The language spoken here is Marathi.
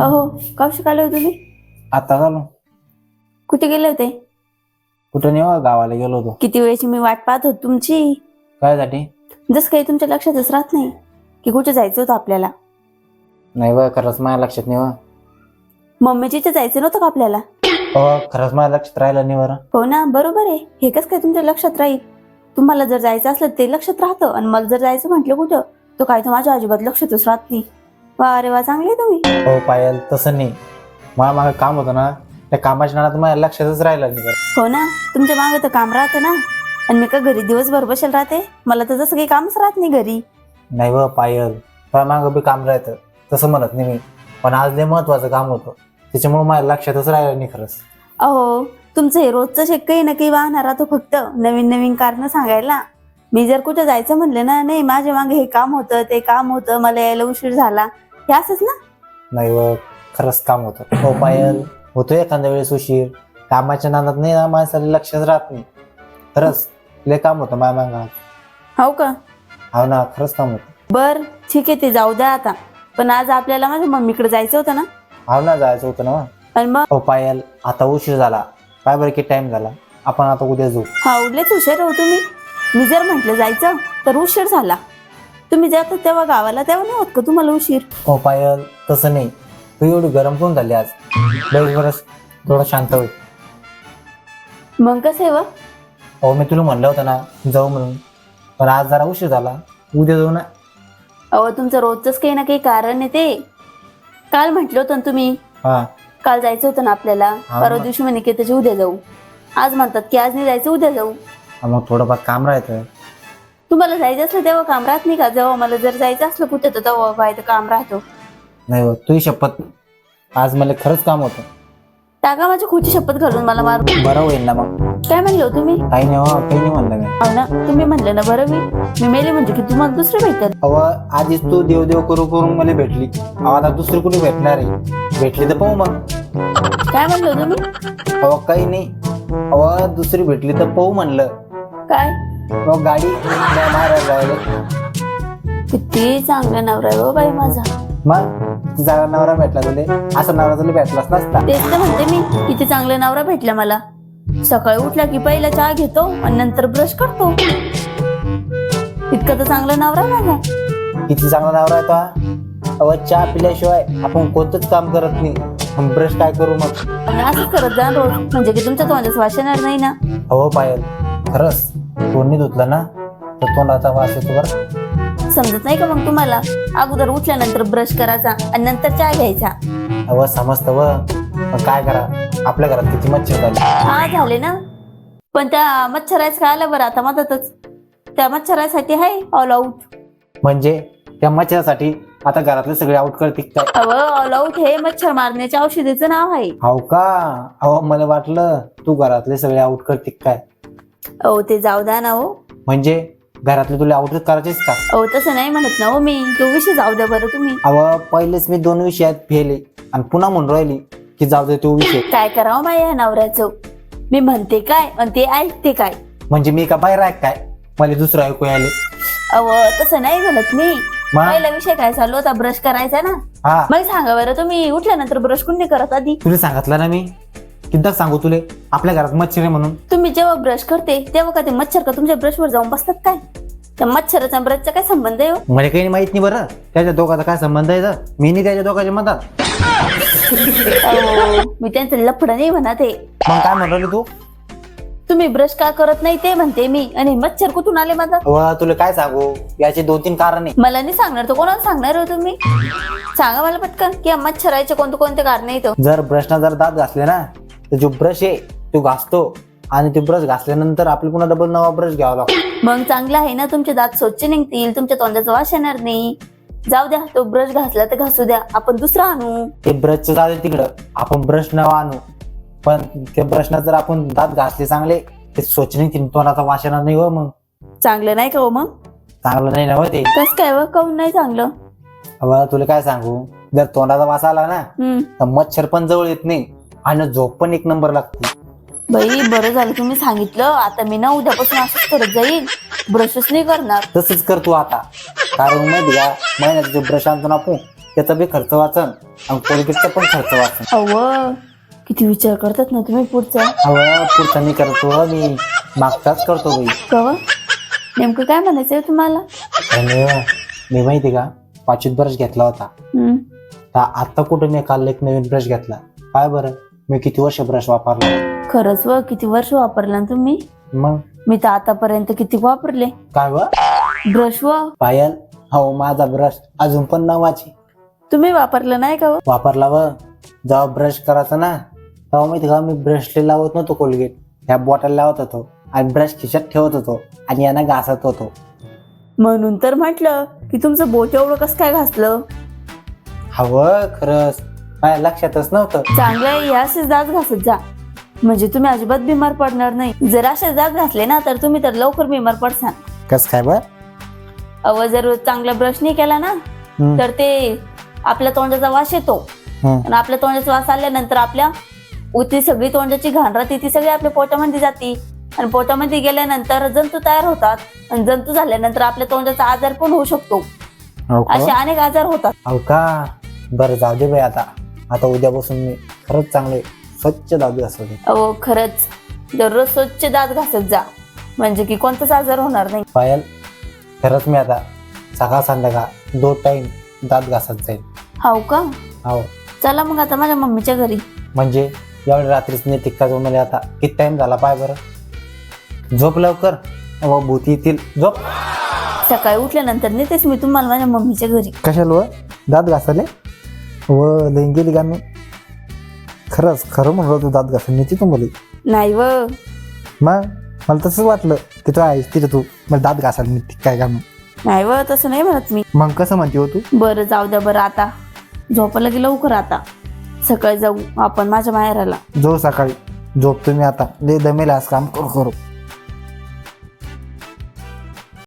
अहो कौशिक शिकायला होते तुम्ही? आता झालो कुठे गेले होते? कुठं नाही हो, गावाला गेलो होतो. किती वेळची मी वाट पाहत होत तुमची. काय साठी जसं काही तुमच्या लक्षातच राहत नाही की कुठे जायचं होतं आपल्याला. नाही बा खरंच माझ्या लक्षात नाही बा मम्मीच्या इथे जायचं नव्हतं का आपल्याला? हो खरंच माझ्या लक्षात राहिलं नाही बरं. हो ना बरोबर आहे. हे कसं काय तुमच्या लक्षात राहील? तुम्हाला जर जायचं असलं ते लक्षात राहतं आणि मला जर जायचं म्हटलं कुठं तो काय तर माझ्या अजिबात लक्षातच राहत नाही. वा अरे वा चांगले तुम्ही. हो पायल तसं नाही. मला मागं काम होतं ना त्या कामाच्या नादात माझ्या लक्षातच राहिलं नाही बरं. हो ना? तुमच्या मागे तर काम राहतं ना. आणि मी का घरी दिवसभर बसेल राहते? मला तर जसं काही कामच राहत नाही घरी. नाही बा पायल तुला मागं बी काम राहतं. तसं म्हणत नाही मी. पण आज लय महत्वाचं काम होतं. त्याच्यामुळे माझ्या लक्षातच राहिलं नाही खरंच. अहो तुमचं हे रोजचं शेक काही ना काही वाहणार राहतो फक्त. नवीन नवीन कारण सांगायला. मी जर कुठं जायचं म्हणलं ना नाही माझ्या मागे हे काम होतं ते काम होतं मला यायला उशीर झाला. हे असंच ना? नाही व खरंच काम होतं. हो पायल होतो एखाद्या वेळेस उशीर. कामाच्या नादात नाही ना माणसाला लक्षच राहत नाही. खरंच लय काम होतं माझ्या मागं हो का? हो ना खरंच काम होतं. बर ठीक आहे ते जाऊ द्या आता. पण आज आपल्याला माझ्या मम्मीकडे जायचं होतं ना? हो ना जायचं होतं ना. आणि मग? हो पायल आता उशीर झाला. काय बरं की टाइम झाला? आपण आता उद्या जाऊ. हा उडलेच हुशार हो तुम्ही. मी जर म्हटलं जायचं तर उशीर झाला. तुम्ही जातात तेव्हा गावाला तेव्हा नाही होत का तुम्हाला उशीर? हो पायल तसं नाही. तू एवढी गरम कोण झाली आज? बरंच थोडं शांत होईल मग कसं आहे व? हो मी तुला म्हणलं होतं ना जाऊ म्हणून. पण आज जरा उशीर झाला. उद्या जाऊ ना. अहो तुमचं रोजच काही ना काही कारण आहे ते. काल म्हटलं होतं ना तुम्ही. हा. काल जायचं होतं ना आपल्याला. हा परवा. दिवशी म्हणे की त्याची उद्या जाऊ. आज म्हणतात की आज नाही जायचं उद्या जाऊ. हा, मग थोडंफार काम राहतं. तुम्हाला जायचं असलं तेव्हा काम राहत नाही का? जेव्हा मला जर जायचं असलं कुठे तर तेव्हा तर काम राहतो. नाही हो तुही शपथ आज मला खरंच काम होतं. टाका माझी खोटी शपथ घालून मला मार. बरं होईल ना मग. काय म्हणलं हो तुम्ही? काही नाही हो काही नाही म्हणलं मी. हो ना तुम्ही म्हणलं ना बरं मी. मी मेले म्हणजे की तुम्हाला दुसरे भेटतात अव आधीच तू देव देव करू करून मला भेटली. अहो आता दुसरी कुठे भेटणार आहे? भेटली तर पाहू मग. काय म्हणलं हो तुम्ही? अव काही नाही. अव दुसरी भेटली तर पाहू म्हणलं. काय? मग गाडी जायला किती चांगला नवरा आहे हो बाई माझा. मग? तिचा नवरा भेटला तुले? असा नवरा तुला भेटलाच नसता. तेच तर म्हणते मी किती चांगला नवरा भेटला मला. सकाळी उठला की पहिला चहा घेतो आणि नंतर ब्रश करतो. इतका तर चांगला नवरा आहे माझा. किती चांगला नवरा आहे तो हा? अव चहा पिल्याशिवाय आपण कोणतंच काम करत नाही. मग ब्रश काय करू मग? आणि असंच करत जा रोज. म्हणजे की तुमच्या तोंडाच वास येणार नाही ना. अहो पायल खरंच. तोंडनी धुतलं ना तर तोंडाचा वास येतो बरं. समजत नाही का मग तुम्हाला? अगोदर उठल्यानंतर ब्रश करायचा आणि नंतर चहा घ्यायचा. अव समजतं व. पण काय करा? आपल्या घरात किती मच्छर झाली. हा झाले ना. पण त्या मच्छराच काय आलं बरं आता मदतच त्या मच्छरासाठी आहे ऑल आऊट म्हणजे त्या मच्छरासाठी आता घरातले सगळे आउट करतील काय? अव ऑल आऊट हे मच्छर मारण्याच्या औषधीचं नाव आहे. हो का? अहो मला वाटलं तू घरातले सगळे आउट करतील काय? अहो ते जाऊ द्या ना हो. म्हणजे घरातले तुला आउटच करायचेच का? अहो तसं नाही म्हणत ना हो मी. तो विषय जाऊ द्या बरं तुम्ही. अव पहिलेच मी दोन विषयात फेल आणि पुन्हा म्हणून राहिली की जाऊ दे तो विषय. काय करावं माझ्या या नवऱ्याचं? मी म्हणते काय आणि ते ऐकते काय? म्हणजे मी का बाहेर आहे काय? मला दुसरं ऐकू आले अव तसं नाही म्हणत मी. पहिला विषय काय चालू होता? ब्रश करायचा ना? हा. मला सांगा बरं तुम्ही. उठल्यानंतर ब्रश कोण करत आधी? तुला सांगितलं ना मी? किद्दा सांगू तुले? आपल्या घरात मच्छर आहे म्हणून. तुम्ही जेव्हा ब्रश करते तेव्हा का ते मच्छर का तुमच्या ब्रशवर जाऊन बसतात काय? त्या मच्छराचा ब्रशचा काय संबंध आहे हो? मला काही माहीत नाही बरं. त्याच्या दोघाचा काय संबंध आहे तर? मी नाही त्याच्या दोघांच्या मतात अहो, मी त्यांचं लफडं नाही म्हणत आहे. मग काय म्हणतो तू? तुम्ही ब्रश का करत नाही ते म्हणते मी. आणि मच्छर कुठून आले माझा व तुला काय सांगू? याचे दोन तीन कारण आहे. मला नाही सांगणार तर कोणाला सांगणार हो तुम्ही? सांगा मला पटकन की या मच्छराचे कोणते कोणते कारण आहेत जर ब्रशना जर दात घासले ना तर जो ब्रश आहे तो घासतो आणि ते ब्रश घासल्यानंतर आपल्याला पुन्हा डबल नवा ब्रश घ्यावा लागतो. मग चांगलं आहे ना तुमचे दात स्वच्छ निघतील तुमच्या तोंडाचा वास येणार नाही. जाऊ द्या तो ब्रश घासला तर घासू द्या आपण दुसरा आणू. ते ब्रशचं जाते तिकडं आपण ब्रश नवा आणू. पण ते ब्रशना जर आपण दात घासले चांगले ते स्वच्छ नाही तोंडाचा वास येणार नाही हो मग. चांगलं नाही का हो मग? चांगलं नाही ना हो ते. कस काय व काऊन नाही चांगलं? अबा तुला काय सांगू? जर तोंडाचा वास आला ना हम्म. तर मच्छर पण जवळ येत नाही आणि झोप पण एक नंबर लागते. बाई बरं झालं तुम्ही सांगितलं. आता मी ना उद्यापासून असंच करत जाईल ब्रशच नाही करणार. तसंच कर तू आता. कारण माहिती का महिन्यात जो ब्रश आणतो ना आपण त्याचा बी खर्च वाचन. आणि कोलगेटचा पण खर्च वाचन. अव किती विचार करतात ना तुम्ही पुढचा. हवं पुढचा मी करतो मी मागचाच करतो बाई. कव? नेमकं काय म्हणायचंय तुम्हाला? आणि मी माहिती का? पाचवीत ब्रश घेतला होता. हम्म. तर आता कुठं मी काल एक नवीन ब्रश घेतला? काय बरं मी किती वर्ष ब्रश वापरला? खरंच व किती वर्ष वापरला ना तुम्ही? मग? मी तर आतापर्यंत किती वापरले? काय व? ब्रश व? पायल? हो माझा ब्रश. अजून पण नावाची. तुम्ही वापरलं नाही का व? वापरला व. जेव्हा ब्रश करायचा ना तेव्हा माहिती का मी ब्रशले लावत नव्हतो कोलगेट. ह्या बॉटल लावत होतो आणि ब्रश खिशात ठेवत होतो आणि यांना घासत होतो. म्हणून तर म्हटलं की तुमचं बोट एवढं कसं काय घासलं? हवं खरंच. माझ्या लक्षातच नव्हतं. चांगलं आहे या दात घासत जा. म्हणजे तुम्ही अजिबात बिमार पडणार नाही. जर असेच दात घासले ना तर तुम्ही तर लवकर बिमार पडसाल कस काय बर? अव जर चांगला ब्रश नाही केला ना हम्म. तर ते आपल्या तोंडाचा वास येतो. हम्म. आणि आपल्या तोंडाचा वास आल्यानंतर आपल्या ती सगळी तोंडाची घाण राहते ती सगळी आपल्या पोटामध्ये जाते. आणि पोटामध्ये गेल्यानंतर जंतू तयार होतात. आणि जंतू झाल्यानंतर आपल्या तोंडाचा आजार पण होऊ शकतो. हो असे अनेक आजार होतात. हो का? बरं जाऊ दे बाई आता. आता उद्यापासून मी खरंच चांगले स्वच्छ दाबी असू दे अहो खरंच. दररोज स्वच्छ दात घासत जा. म्हणजे की कोणताच आजार होणार नाही. पायल खरंच मी आता सकाळ संध्याकाळ दोन टाइम दात घासत जाईल हाव का? हो चला मग आता माझ्या मम्मीच्या घरी. म्हणजे एवढ्या रात्रीच नाही तिक्का जाऊन मला आता किती टाइम झाला पाय बरं? झोप लवकर. व भूती येतील. झोप. सकाळी उठल्यानंतर नेतेच मी तुम्हाला माझ्या मम्मीच्या घरी. कशाला व? दात घासले? व लईन गेली का मी? खरंच खरं म्हणलं तू दात घासून नेते तू मला नाही व. मग? मला तसंच वाटलं की तू आहेस तिथे तू. मला दात घासायला मी काय का नाही व तसं नाही म्हणत मी. मग कसं म्हणते हो तू? बरं जाऊ द्या बरं आता. झोपायला की लवकर आता. सकाळी जाऊ आपण माझ्या माहेराला. जो सकाळी. झोपतो मी आता. लय दमेल आज काम करू करू.